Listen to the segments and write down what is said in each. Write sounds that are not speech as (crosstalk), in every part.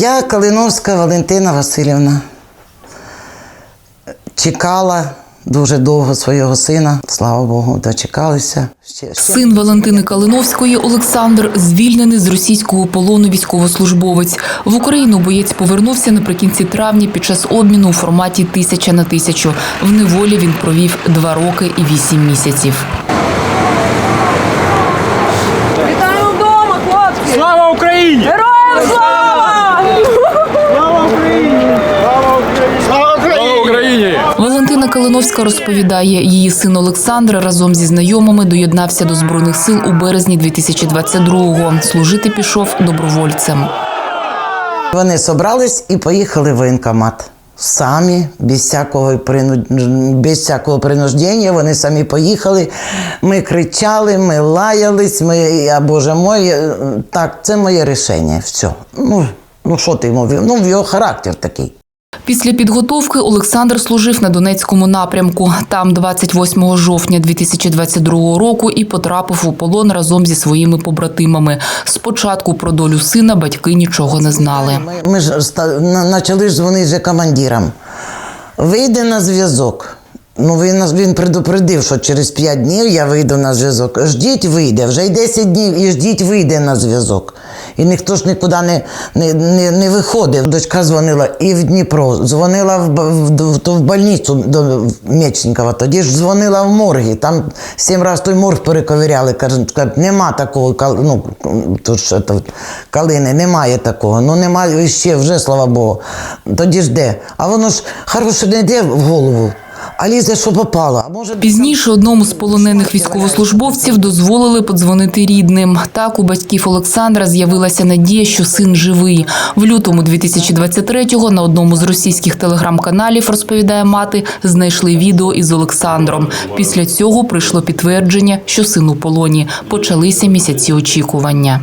Я Калиновська Валентина Васильівна. Чекала дуже довго свого сина. Слава Богу, дочекалися. Син Валентини Калиновської Олександр звільнений з російського полону військовослужбовець. В Україну боєць повернувся наприкінці травня під час обміну у форматі тисяча на тисячу. В неволі він провів два роки і вісім місяців. Валентина Калиновська розповідає, її син Олександр разом зі знайомими доєднався до збройних сил у березні 2022-го. Служити пішов добровольцем. Вони зібрались і поїхали в воєнкомат. Самі, без всякого, прину- без всякого принуждення, вони самі поїхали. Ми кричали, ми лаялись, ми, а Боже мой, е, так, це моє рішення. Все. Ну, ну що ти вів- Ну, його характер такий. Після підготовки Олександр служив на Донецькому напрямку. Там 28 жовтня 2022 року і потрапив у полон разом зі своїми побратимами. Спочатку про долю сина батьки нічого не знали. Ми, ми ж почали дзвонити вже командирам. Вийде на зв'язок. Ну, він, нас- він предупредив, що через 5 днів я вийду на зв'язок. Ждіть, вийде. Вже й 10 днів і ждіть, вийде на зв'язок. І ніхто ж нікуди не, не, не, не виходив. Дочка дзвонила і в Дніпро, дзвонила в, в, в, в больницю до Мечникова, тоді ж дзвонила в морги. Там сім разів той морг перековиряли. Кажуть, кажуть, нема такого ну, тут що то, калини, немає такого. Ну немає ще вже, слава Богу. Тоді ж де? А воно ж хороше не йде в голову, а лізе, що попало. А може Пізніше одному з полонених військовослужбовців дозволили подзвонити рідним. Так у батьків Олександра з'явилася надія, що син живий. В лютому 2023-го на одному з російських телеграм-каналів, розповідає мати, знайшли відео із Олександром. Після цього прийшло підтвердження, що син у полоні. Почалися місяці очікування.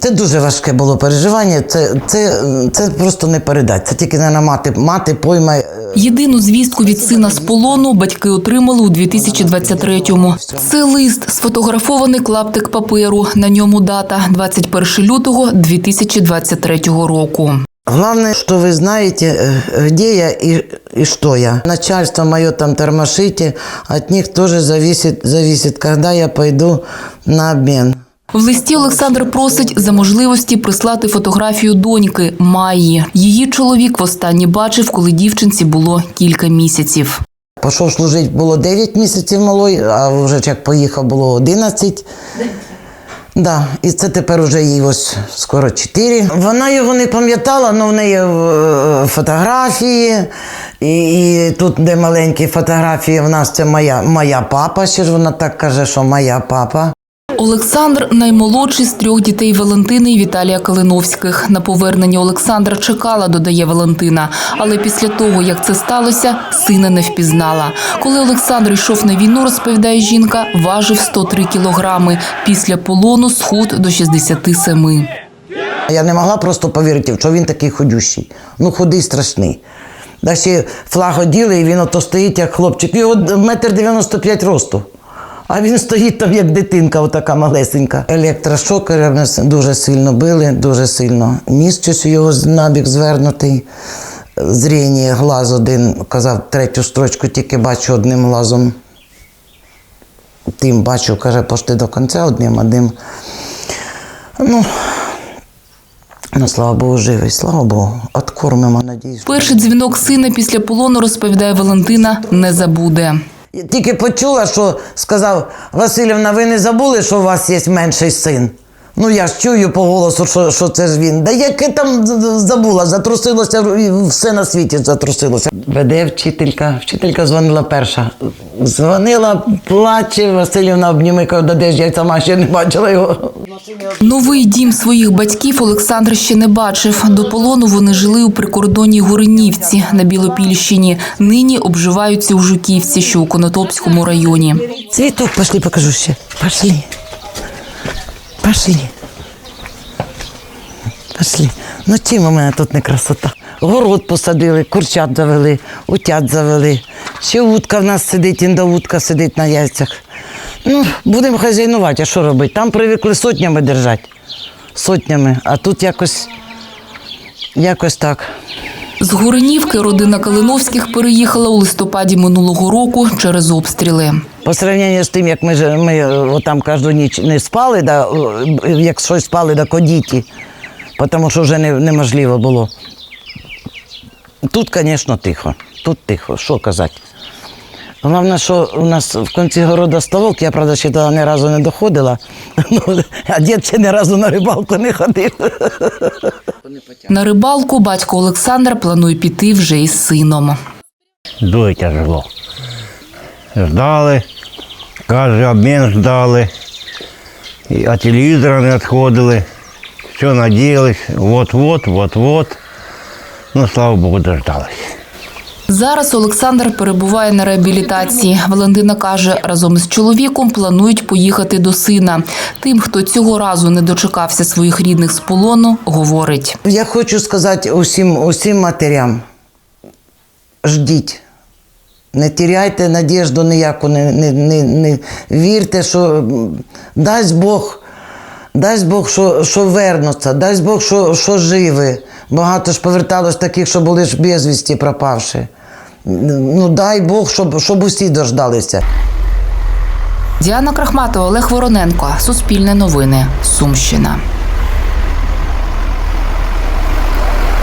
Це дуже важке було переживання. Це, це, це просто не передати. Це тільки не мати, мати пойме. Єдину звістку від сина з полону батьки отримали у 2023-му. Це лист, сфотографований клаптик паперу. На ньому дата 21 лютого 2023 року. Главное, что вы знаете, где я и, и что я. Начальство мое там тормошите, от них тоже зависит, зависит, когда я пойду на обмен. В листі Олександр просить за можливості прислати фотографію доньки Майї. Її чоловік востаннє бачив, коли дівчинці було кілька місяців. Пішов служити було 9 місяців малої, а вже як поїхав було 11. Да, і це тепер уже їй ось скоро 4. Вона його не пам'ятала, але в неї е, фотографії. І, і тут, де маленькі фотографії, в нас це моя, моя папа. Ще ж вона так каже, що моя папа. Олександр наймолодший з трьох дітей Валентини і Віталія Калиновських. На повернення Олександра чекала, додає Валентина. Але після того, як це сталося, сина не впізнала. Коли Олександр йшов на війну, розповідає жінка, важив 103 кілограми. Після полону схуд до 67. Я не могла просто повірити, що він такий ходющий. Ну, худий страшний. Ще флаг оділи, і він ото стоїть, як хлопчик. Його метр 95 росту. А він стоїть там, як дитинка, отака малесенька. Електрошокерами с- дуже сильно били, дуже сильно. У його набік звернутий. Зріння, глаз один, казав, третю строчку тільки бачу одним глазом. Тим бачу, каже, пошти до кінця одним, одним. Ну, ну, слава Богу, живий, слава Богу. Откормимо, надіюсь. Перший дзвінок сина після полону, розповідає Валентина, не забуде. Я тільки почула, що сказав Васильівна, ви не забули, що у вас є менший син? Ну, я ж чую по голосу, що, що це ж він. Да яке там забула, затрусилося, все на світі затрусилося. Веде вчителька, вчителька дзвонила перша. Дзвонила, плаче, Васильівна обніми, каже, де ж я сама ще не бачила його. Новий дім своїх батьків Олександр ще не бачив. До полону вони жили у прикордонній Гуринівці на Білопільщині. Нині обживаються у Жуківці, що у Конотопському районі. Цветок пошли, покажу ще. Пошли. Пошли. Пошли. Ну чим у мене тут не красота? Город посадили, курчат завели, утят завели. Ще утка в нас сидить, індоутка сидить на яйцях. Ну, будемо хазяйнувати, а що робити? Там привикли сотнями держати. Сотнями, а тут якось Якось так. З Гуринівки родина Калиновських переїхала у листопаді минулого року через обстріли. По сравненню з тим, як ми, ми е, отам кожну ніч не спали, да, е, як щось спали, да кодіті, тому що вже не, неможливо було. Тут, звісно, тихо. Тут тихо, що казати. Головне, що у нас в кінці города ставок, я, правда, ще туди ні разу не доходила, (laughs) ну, а дід ще ні разу на рибалку не ходив. На рибалку батько Олександр планує піти вже із сином. Дуже тяжело. Ждали, кожен обмін ждали, і від телевізора не відходили, все надіялись, от-от, от-от. Ну, слава Богу, дождались. Зараз Олександр перебуває на реабілітації. Валентина каже, разом із чоловіком планують поїхати до сина. Тим, хто цього разу не дочекався своїх рідних з полону, говорить. Я хочу сказати усім, усім матерям: ждіть. Не тіряйте надіжду ніяку, не, не, не, не вірте, що дасть Бог, дасть Бог, що, що вернуться, дасть Бог, що, що живі. Багато ж поверталось таких, що були ж безвісті пропавши. Ну дай Бог, щоб, щоб усі дождалися. Діана Крахматова, Олег Вороненко. Суспільне новини. Сумщина.